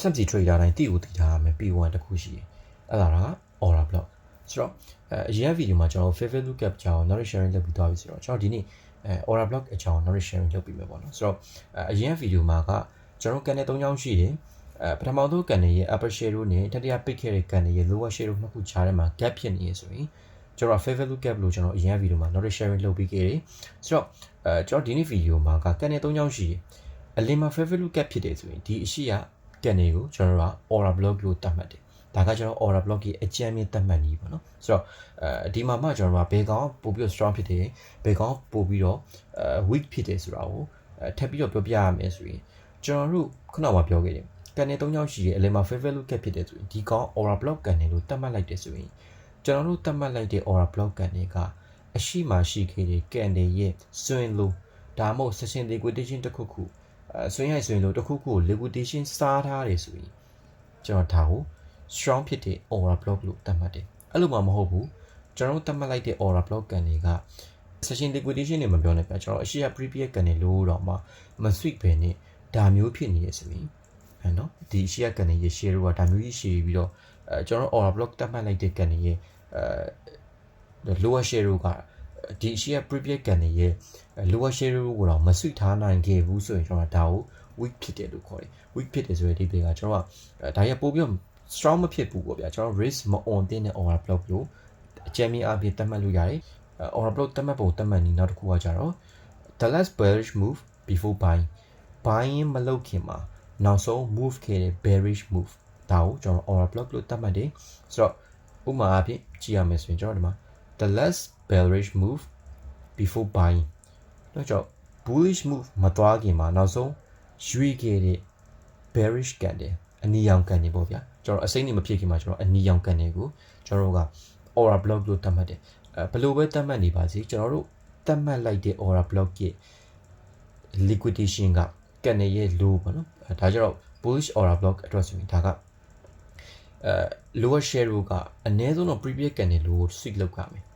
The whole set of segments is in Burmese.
SMC trader တိုင်းတိကိုတည်ထားရမယ် P1 တစ်ခုရှိတယ်အဲ့ဒါက aura block ဆိုတော့အဲအရင်ကဗီဒီယိုမှာကျွန်တော် favorite lookup ကြောင်း knowledge sharing လုပ်ပြီးသွားပြီဆိုတော့ကျွန်တော်ဒီနေ့အဲ aura block အကြောင်း knowledge sharing လုပ်ပြီးမယ်ပေါ့နော်ဆိုတော့အဲအရင်ကဗီဒီယိုမှာကကျွန်တော်ကန်တဲ့၃ချောင်းရှိတယ်အဲပထမဆုံးကန်ရဲ့ upper share တို့နဲ့တတိယ pick ခဲ့တဲ့ကန်ရဲ့ lower share တို့နှစ်ခုခြားထဲမှာ gap ဖြစ်နေရဆိုရင်ကျွန်တော် favorite lookup လို့ကျွန်တော်အရင်ကဗီဒီယိုမှာ knowledge sharing လုပ်ပြီးခဲ့တယ်ဆိုတော့အဲကျွန်တော်ဒီနေ့ဗီဒီယိုမှာကကန်တဲ့၃ချောင်းရှိတယ်အလင်းမှာ favorite lookup ဖြစ်တယ်ဆိုရင်ဒီအရှိက ကန်တွေကိုကျွန်တော်တို့က aura block လို့သတ်မှတ်တယ်ဒါကကျွန်တော် aura block ရဲ့အကြမ်းမြင့်သတ်မှတ်နည်းပေါ့နော်ဆိုတော့အဲဒီမှာမှကျွန်တော်တို့ကဘယ်ကောင်ပို့ပြီးတော့ strong ဖြစ်တယ်ဘယ်ကောင်ပို့ပြီးတော့အဲ weak ဖြစ်တယ်ဆိုတာကိုအဲထပ်ပြီးတော့ပြောပြရမယ်ဆိုရင်ကျွန်တော်တို့ခုနကပြောခဲ့တယ်ကန်နေ၃ချောင်းရှိရဲ့အလယ်မှာ favorite look ဖြစ်တယ်ဆိုရင်ဒီကောင် aura block ကန်နေလို့သတ်မှတ်လိုက်တယ်ဆိုရင်ကျွန်တော်တို့သတ်မှတ်လိုက်တဲ့ aura block ကန်တွေကအရှိမှရှိခဲ့တဲ့ကန်တွေရဲ့စွင်လို့ဒါမှမဟုတ် session liquidation တစ်ခုခု အဲဆွင်ရိုက်ဆွင်လို့တစ်ခုခုကို liquidation စားထားတယ်ဆိုရင်ကျွန်တော်ဒါကို strong ဖြစ်တဲ့ aura block လို့သတ်မှတ်တယ်အဲ့လိုမှမဟုတ်ဘူးကျွန်တော်တို့သတ်မှတ်လိုက်တဲ့ aura block ကန်တွေက session liquidation တွေမပြောနဲ့ပြကျွန်တော်အရှိရ previous ကန်တွေလို့တော့မှမ switch ပဲနဲ့ဒါမျိုးဖြစ်နေရဆိုရင်အဲနော်ဒီအရှိရကန်တွေရဲ့ share ကဒါမျိုးကြီး share ပြီးတော့အဲကျွန်တော် aura block သတ်မှတ်လိုက်တဲ့ကန်တွေရဲ့အဲ lower share က ဒီအရှိရ previous ကန်တွေရဲ့ lower share ကိုတော့မ switch ထားနိုင်ခဲ့ဘူးဆိုရင်ကျွန်တော်ဒါကို weak ဖြစ်တယ်လို့ခေါ်တယ် weak ဖြစ်တယ်ဆိုတဲ့ဒီပေကကျွန်တော်ကဒါရပို့ပြီး strong မဖြစ်ဘူးပေါ့ဗျာကျွန်တော် risk မ on တဲ့ aura block လို့အကြမ်းမြင်အပြင်သတ်မှတ်လို့ရတယ် aura block သတ်မှတ်ပုံသတ်မှတ်နည်းနောက်တစ်ခုကကြတော့ the last bearish move before buying buying မလုပ်ခင်မှာနောက်ဆုံး move ခဲ့တဲ့ bearish move ဒါကိုကျွန်တော် aura block လို့သတ်မှတ်တယ်ဆိုတော့ဥပမာအဖြစ်ကြည့်ရမယ်ဆိုရင်ကျွန်တော်ဒီမှာ the last bearish move before buying တော့ကျွန်တော် bullish move မသွားခင်မှာနောက်ဆုံးရွေ့ခဲ့တဲ့ bearish ကန်တယ်အနီရောင်ကန်နေပေါ့ဗျာကျွန်တော်အစိမ့်နေမဖြစ်ခင်မှာကျွန်တော်အနီရောင်ကန်နေကိုကျွန်တော်တို့က aura block လို့သတ်မှတ်တယ်အဲဘယ်လိုပဲသတ်မှတ်နေပါစေကျွန်တော်တို့သတ်မှတ်လိုက်တဲ့ aura block ရဲ့ liquidation ကကန်နေရဲ့ low ပေါ့နော်အဲဒါကြတော့ bullish aura block အတွက်ဆိုရင်ဒါကအဲ lower share ကအနည်းဆုံးတော့ previous ကန်နေ low ကို switch လုပ်ရမယ်အဲ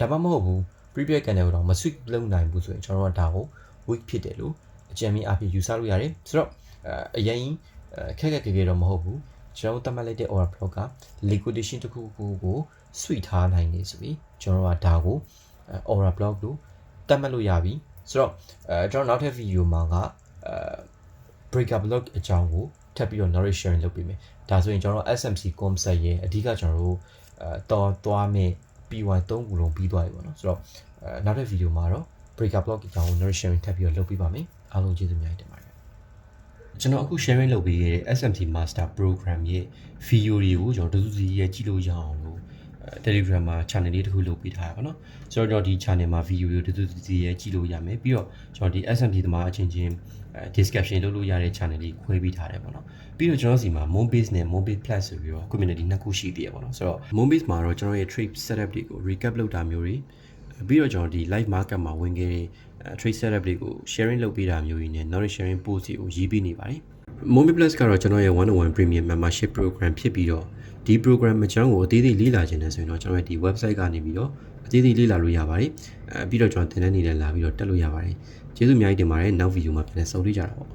ဒါမှမဟုတ်ဘူး previous ကန်နေကိုတော့မ switch လုပ်နိုင်ဘူးဆိုရင်ကျွန်တော်တို့ကဒါကို weak ဖြစ်တယ်လို့အကြံဉာဏ်အဖြစ်ယူဆလို့ရတယ်ဆိုတော့အရင်ခက်ခက်ခဲခဲတော့မဟုတ်ဘူးကျွန်တော်တို့သတ်မှတ်လိုက်တဲ့ order block က liquidation တစ်ခုခုကို switch ထားနိုင်နေဆိုပြီးကျွန်တော်တို့ကဒါကို order block လို့သတ်မှတ်လို့ရပြီဆိုတော့အဲကျွန်တော်နောက်ထပ် video မှာကအဲ breaker block အကြောင်းကိုထပ်ပြီးတော့ knowledge sharing လုပ်ပေးမယ်ဒါဆိုရင်ကျွန်တော် SMC concept ရဲ့အဓိကကျွန်တော်တို့အဲတော်သွားမဲ့ PY 3ခုလုံးပြီးသွားပြီပေါ့နော်ဆိုတော့အဲနောက်ထပ် video မှာတော့ breaker block အကြောင်းကို knowledge sharing ထပ်ပြီးတော့လုပ်ပေးပါမယ်အားလုံးကျေးဇူးများတင်ပါတယ်ကျွန်တော်အခု sharing လုပ်ပေးခဲ့တဲ့ SMT Master Program ရဲ့ video တွေကိုကျွန်တော်တစုစီရဲ့ကြည့်လို့ရအောင်လို့ Telegram မှာ channel လေးတစ်ခုလုပ်ပေးထားရပါတော့ဆိုတော့ကျွန်တော်ဒီ channel မှာ video တွေတစုစီရဲ့ကြည့်လို့ရမယ်ပြီးတော့ကျွန်တော်ဒီ SMT သမားအချင်းချင်း discussion လုပ်လို့ရတဲ့ channel လေးခွဲပေးထားတယ်ပေါ့နော်ပြီးတော့ကျွန်တော်စီမှာ Moonbase နဲ့ Moonbase Plus ဆိုပြီးတော့ community နှစ်ခုရှိသေးရပေါ့နော်ဆိုတော့ Moonbase မှာတော့ကျွန်တော်ရဲ့ trade setup တွေကို recap လုပ်တာမျိုးတွေပြီးတော့ကျွန်တော်ဒီ live market မှာဝင်ခဲ့တဲ့ trade setup တွေကို sharing လုပ်ပေးတာမျိုးတွေနဲ့ knowledge sharing post တွေကိုရေးပေးနေပါတယ် Momi Plus ကတော့ကျွန်တော်ရဲ့101 premium membership program ဖြစ်ပြီးတော့ဒီ program အကြောင်းကိုအသေးသေးလေ့လာခြင်းနဲ့ဆိုရင်တော့ကျွန်တော်ရဲ့ဒီ website ကနေပြီးတော့အသေးသေးလေ့လာလို့ရပါတယ်အဲပြီးတော့ကျွန်တော်သင်တန်းနေလည်းလာပြီးတော့တက်လို့ရပါတယ်ကျေးဇူးအများကြီးတင်ပါတယ်နောက် video မှာပြန်လည်ဆုံတွေ့ကြတာပေါ့